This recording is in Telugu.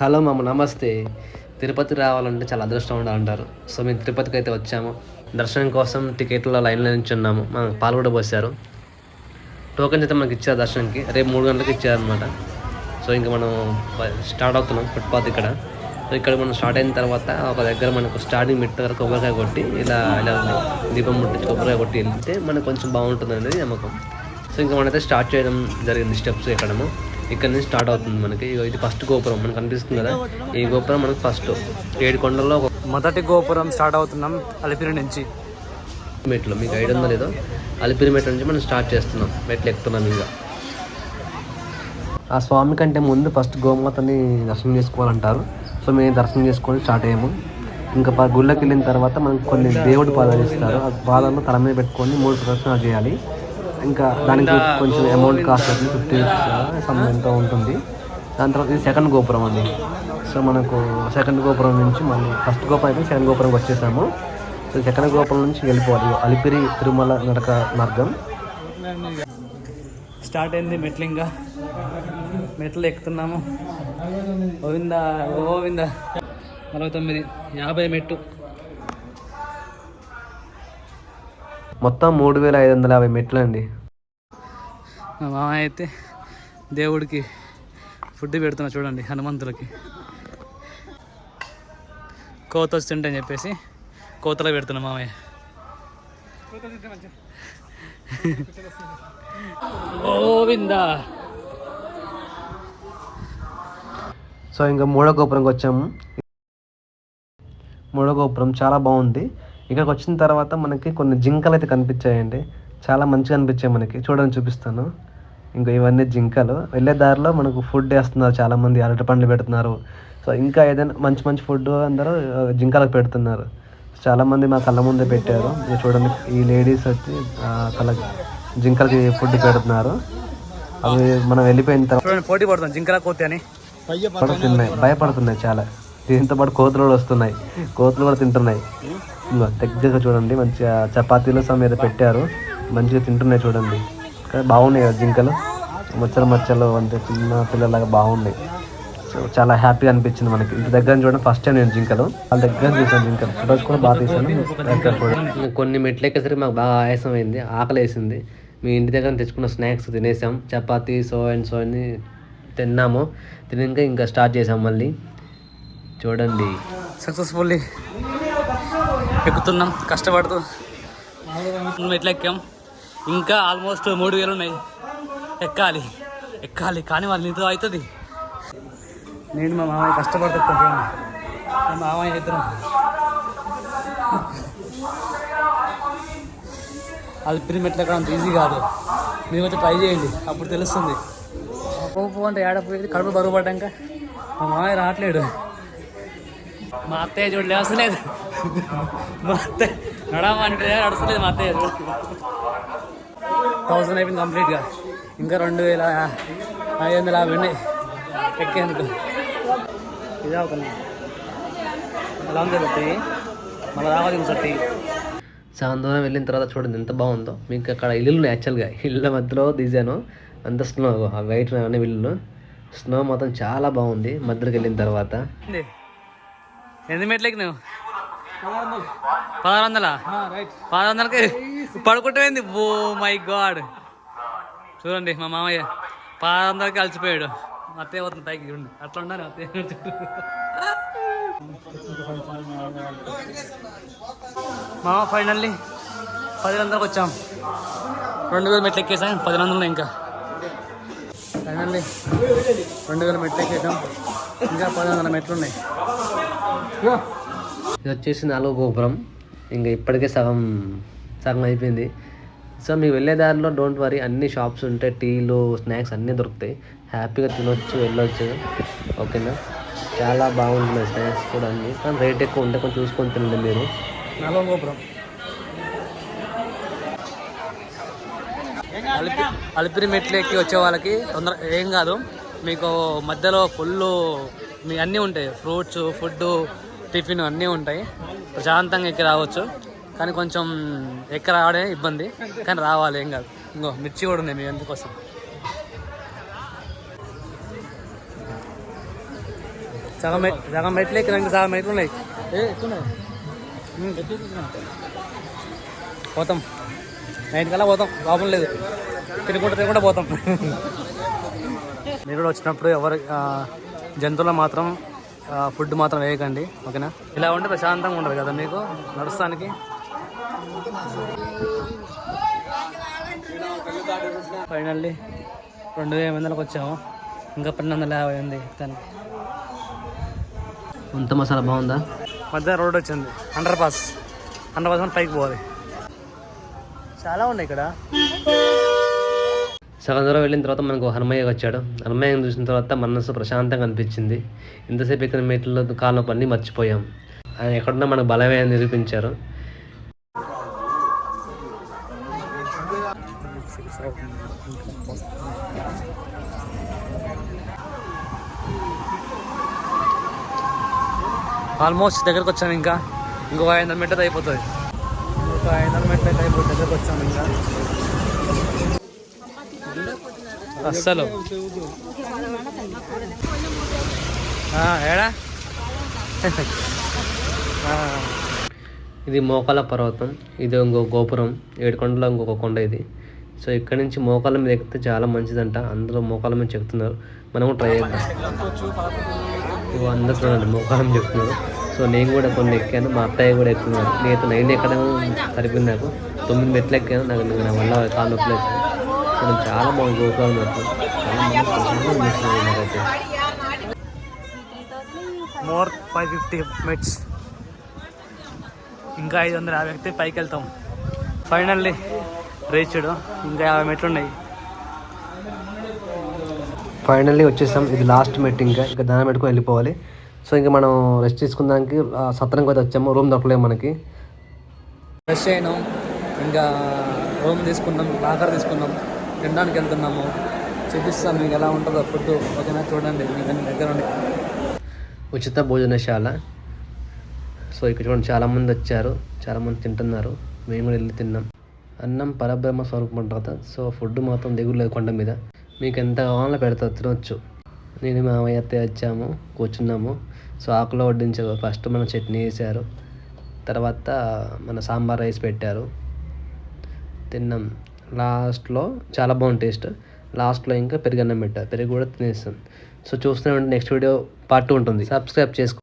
హలో మామ నమస్తే. తిరుపతి రావాలంటే చాలా అదృష్టం ఉండాలంటారు సో మేము తిరుపతికి అయితే వచ్చాము. దర్శనం కోసం టికెట్లో లైన్లో నుంచి ఉన్నాము మనకు పాలు కూడా పోసారు. టోకెన్స్ అయితే మనకి ఇచ్చారు దర్శనంకి. రేపు మూడు గంటలకు ఇచ్చారనమాట సో ఇంకా మనం స్టార్ట్ అవుతున్నాం ఫుట్పాత్ ఇక్కడ. సో ఇక్కడ మనం స్టార్ట్ అయిన తర్వాత ఒక దగ్గర మనకు స్టార్టింగ్ మెట్టు వరకు కొబ్బరికాయ కొట్టి ఇలా ఇలా దీపం ముట్టించి కొబ్బరికాయ కొట్టి వెళ్తే మనకు కొంచెం బాగుంటుంది అనేది నమ్మకం. సో ఇంకా మనైతే స్టార్ట్ చేయడం జరిగింది స్టెప్స్ ఎక్కడము. ఇక్కడ నుంచి స్టార్ట్ అవుతుంది మనకి. ఇది ఫస్ట్ గోపురం మనకు కనిపిస్తుంది కదా. ఈ గోపురం మనకు ఫస్ట్ ఏడు కొండల్లో మొదటి గోపురం స్టార్ట్ అవుతున్నాం అలిపిరి నుంచి. మెట్లు. మీకు ఐదు ఉందో లేదో? అలిపిరి మెట్ల నుంచి మనం స్టార్ట్ చేస్తున్నాం. మెట్లు ఎక్కుతున్నాం ఇంకా. ఆ స్వామి కంటే ముందు ఫస్ట్ గోమాతని దర్శనం చేసుకోవాలంటారు. సో మేము దర్శనం చేసుకొని స్టార్ట్ అయ్యాము. ఇంకా గుళ్ళకి వెళ్ళిన తర్వాత మనకు కొన్ని దేవుడి పాదాలు ఇస్తారు. ఆ పాదాలను తల మీద పెట్టుకొని మూడు ప్రదర్శనలు చేయాలి. ఇంకా దానికి కొంచెం అమౌంట్ కాస్ట్ అవుతుంది ఫిఫ్టీ సమ్ ఎంతో ఉంటుంది. దాని తర్వాత ఇది సెకండ్ గోపురం అండి. సో మనకు సెకండ్ గోపురం నుంచి మళ్ళీ ఫస్ట్ గోపురం అయితే సెకండ్ గోపురంకి వచ్చేసాము. సో సెకండ్ గోపురం నుంచి వెళ్ళిపోవాలి. అలిపిరి తిరుమల నడక మార్గం. స్టార్ట్ అయింది మెట్లు ఇంకా మెట్లు ఎక్కుతున్నాము. గోవిందా గోవిందా. నలభై తొమ్మిది యాభై మెట్టు. మొత్తం మూడు వేల ఐదు వందల యాభై మెట్లు అండి మా మామ అయితే దేవుడికి ఫుడ్ పెడుతున్నా చూడండి హనుమంతులకి. కోత వస్తుంటే అని చెప్పేసి కోతలో పెడుతున్నా మామయ్య. గోవిందా. సో ఇంకా మూడో గోపురంకి వచ్చాము. మూడో గోపురం చాలా బాగుంది. ఇక్కడికి వచ్చిన తర్వాత మనకి కొన్ని జింకలు అయితే కనిపించాయండి. చాలా మంచిగా అనిపించాయి మనకి. చూడని చూపిస్తాను. ఇంకా ఇవన్నీ జింకలు. వెళ్ళే దారిలో మనకు ఫుడ్ వేస్తున్నారు చాలా మంది అరటి పండ్లు పెడుతున్నారు. సో ఇంకా ఏదైనా మంచి మంచి ఫుడ్ అందరూ జింకలకు పెడుతున్నారు. చాలా మంది మా కళ్ళ ముందే పెట్టారు. చూడండి ఈ లేడీస్ వచ్చి కళ్ళ జింకలకి ఫుడ్ పెడుతున్నారు. అవి మనం వెళ్ళిపోయిన తర్వాత పోటీ పడుతుంది. జింకల కోతి అని. పడుతున్నాయి. భయపడుతున్నాయి చాలా. దీంతో పాటు కోతులు కూడా వస్తున్నాయి. కోతులు కూడా తింటున్నాయి. ఇదిగో దగ్గరగా చూడండి మంచిగా చపాతీలు సమ ఏదో పెట్టారు. మంచిగా తింటున్నాయి చూడండి. కానీ బాగున్నాయి కదా జింకలు. మచ్చలు మచ్చలు అంటే చిన్న పిల్లలాగా బాగున్నాయి. సో చాలా హ్యాపీగా అనిపించింది మనకి. ఇంటి దగ్గర చూడండి ఫస్ట్ టైం నేను జింకలు. వాళ్ళ దగ్గర చూసాను జింకలు. ఫొటోస్ కూడా బాగా తీసాను దగ్గర చూడండి కొన్ని మెట్లు ఎక్కేసరికి మాకు బాగా ఆయాసం అయింది. ఆకలి వేసింది మీ ఇంటి దగ్గర తెచ్చుకున్న స్నాక్స్ తినేసాం. చపాతీ సో అండ్ సో అని తిన్నాము. తిన్నాక ఇంకా స్టార్ట్ చేసాం మళ్ళీ. చూడండి. సక్సెస్ఫుల్లీ ఎక్కుతున్నాం కష్టపడుతూ మెట్లు ఎక్కాం? ఇంకా ఆల్మోస్ట్ మూడు వేలు ఉన్నాయి. ఎక్కాలి ఎక్కాలి కానీ వాళ్ళు నీతో అవుతుంది. నేను మా మామయ్య కష్టపడుతూ మా మామయ్య ఇద్దరం. అది పిరి మెట్లు ఎక్కడం అంత ఈజీ కాదు. మీరు కొంచెం ట్రై చేయండి అప్పుడు తెలుస్తుంది. పోపు అంటే ఏడపోయేది కడుపు బరువు పడ్డాక. మా మామయ్య రావట్లేడు. మా అత్తయ్య చూడలే అసలేదు మా అత్తయ్య నడమంటే నడుస్తలేదు మా అత్తయ్య థౌసండ్ అయిపోయింది కంప్లీట్గా. ఇంకా రెండు వేల ఐదు వందల యాభై ఉన్నాయి. ఎక్కేందుకు? ఇదే ఒక ఎలా ఉంది బట్టి మళ్ళీ రావాలి చాలా దూరం వెళ్ళిన తర్వాత చూడండి ఎంత బాగుందో. మీకు అక్కడ ఇల్లులు ఉన్నాయి యాక్చువల్గా ఇళ్ళ మధ్యలో తీసాను అంత స్నో ఆ వైట్ అనే ఇల్లు స్నో మాత్రం చాలా బాగుంది మధ్యలోకి వెళ్ళిన తర్వాత? ఎన్ని మెట్లకి నువ్వు పదహారు వందలా? పదహారు వందలకి పడుకుంటే ఓ మై గాడ్. చూడండి మా మామయ్య పదహారు వందలకి అలసిపోయాడు. అత్తయ్య పోతుంది పైకి చూడండి. అట్లా ఉండాలి అత్తయ్య మామ ఫైనల్లీ పది వందలకు వచ్చాం. రెండు వేలు మెట్లు ఎక్కేసాం పది వందలు ఇంకా. ఫైనల్లీ రెండు వేల మెట్లు ఎక్కేసాం ఇంకా పది వందల మెట్లు ఉన్నాయి ఇది వచ్చేసి నాలుగో గోపురం. ఇంకా ఇప్పటికే సగం సగం అయిపోయింది. సో మీకు వెళ్ళే దారిలో డోంట్ వరీ అన్ని షాప్స్ ఉంటాయి. టీలు స్నాక్స్ అన్నీ దొరుకుతాయి. హ్యాపీగా తినొచ్చు వెళ్ళొచ్చు. ఓకేనా? చాలా బాగుంటున్నాయి స్నాక్స్ కూడా అన్నీ. కానీ రేట్ ఎక్కువ ఉంటే కొంచెం చూసుకొని తినండి మీరు. నాలుగో గోపురం. అలిపి అలిపిరి మెట్లు ఎక్కి వచ్చే వాళ్ళకి తొందర ఏం కాదు. మీకు మధ్యలో ఫుల్ మీ అన్నీ ఉంటాయి. ఫ్రూట్స్ ఫుడ్ టిఫిన్ అన్నీ ఉంటాయి. ప్రశాంతంగా ఎక్కి రావచ్చు. కానీ కొంచెం ఎక్క రావడే ఇబ్బంది. కానీ రావాలి ఏం కాదు. ఇంకో మిర్చి కూడా ఉంది మీ అందుకోసం. సగం మెట్ సగం మెట్లు ఎక్కినాక సగం మెట్లు ఉన్నాయి. పోతాం. నైట్ కల్లా పోతాం. ప్రాబ్లం లేదు. తిరుగుకుంటూ తిరుగుకుంటూ పోతాం. మీరు కూడా వచ్చినప్పుడు ఎవరు జంతువులు మాత్రం ఫుడ్ మాత్రం వేయకండి ఓకేనా? ఇలా ఉంటే ప్రశాంతంగా ఉండదు కదా మీకు నడుస్తానికి? ఫైనల్లీ రెండు వేల మందికి వచ్చాము. ఇంకా పన్నెండు వందల యాభై ఉంది దానికి అంత మసాలా బాగుందా? మధ్య రోడ్ వచ్చింది. అండర్ పాస్ అండర్ పాస్ పైకి పోవాలి. చాలా ఉన్నాయి ఇక్కడ. సగం దూరం వెళ్ళిన తర్వాత మనకు హనుమయ్య వచ్చాడు. హనుమయ్యని చూసిన తర్వాత మనసు ప్రశాంతంగా అనిపించింది. ఇంతసేపు ఎక్కిన మెట్లలో కాలం పని మర్చిపోయాం. ఆయన ఎక్కడున్నా మనకు బలమే అని నిరూపించారు. ఆల్మోస్ట్ దగ్గరకు వచ్చాము ఇంకా. ఇంకొక ఐదు వందల మీటర్ అయిపోతుంది. ఇంకొక ఐదు వందల మీటర్ అయితే అయిపోతుంది. దగ్గరకు వచ్చాము ఇంకా. అస్సలు. ఏడా? ఇది మోకాల పర్వతం. ఇది ఇంకో గోపురం. ఏడుకొండలో ఇంకొక కొండ ఇది. సో ఇక్కడ నుంచి మోకాల మీద ఎక్కితే చాలా మంచిదంట. అందరూ మోకాల మీద చెప్తున్నారు. మనం ట్రై చేద్దాం. ఇవి అందరూ మోకాల మీద చెప్తున్నారు. సో నేను కూడా కొన్ని ఎక్కాను. మా అత్తయ్య కూడా ఎక్కుతున్నారు నేను నైన్ ఎక్కడం సరిపోయింది నాకు. తొమ్మిది మెట్లు ఎక్కాను. నాకు నా వల్ల కాలు నొప్పులు మనం చాలా బాగుంది అనిపిస్తుంది నాకైతే మోర్ ఫైవ్ ఫిఫ్టీ మినిట్స్ ఇంకా ఐదు వందల యాభై ఎక్కితే పైకి వెళ్తాం. ఫైనల్లీ రీచ్డ్ ఇంకా యాభై మెట్లు ఉన్నాయి. ఫైనల్లీ వచ్చేసాం. ఇది లాస్ట్ మెట్ ఇంకా. ఇంకా దాని పెట్టుకొని వెళ్ళిపోవాలి. సో ఇంకా మనం రెస్ట్ తీసుకుందానికి సత్రంకి అయితే వచ్చాము. రూమ్ దొరకలేము మనకి. ఫ్రెష్ అయినాం. ఇంకా రూమ్ తీసుకున్నాం. లాకర్ తీసుకున్నాం. తినడానికి వెళ్తున్నాము చూపిస్తాం మీకు ఎలా ఉంటుందో ఫుడ్ ఓకేనా? చూడండి మీకు అన్ని దగ్గర ఉండి. ఉచిత భోజనశాల. సో ఇక్కడ చూడండి చాలామంది వచ్చారు. చాలామంది తింటున్నారు. మేము కూడా వెళ్ళి తిన్నాం. అన్నం పరబ్రహ్మ స్వరూపం అంటారు కదా. సో ఫుడ్ మాత్రం దిగులు లేదు కొండ మీద. మీకు ఎంత కావాలో పెడతా తినొచ్చు. నేను మా అమ్మయ్య అత్తయ్య వచ్చాము కూర్చున్నాము. సో ఆకులో వడ్డించారు. ఫస్ట్ మన చట్నీ వేసారు తర్వాత మన సాంబార్ రైస్ పెట్టారు. తిన్నాం. లాస్ట్లో చాలా బాగుంది టేస్ట్. లాస్ట్లో ఇంకా పెరుగన్నం పెట్టారు పెరుగు కూడా తినేస్తాం సో చూస్తూనే ఉంటే నెక్స్ట్ వీడియో పార్ట్ టూ ఉంటుంది. సబ్స్క్రైబ్ చేసుకో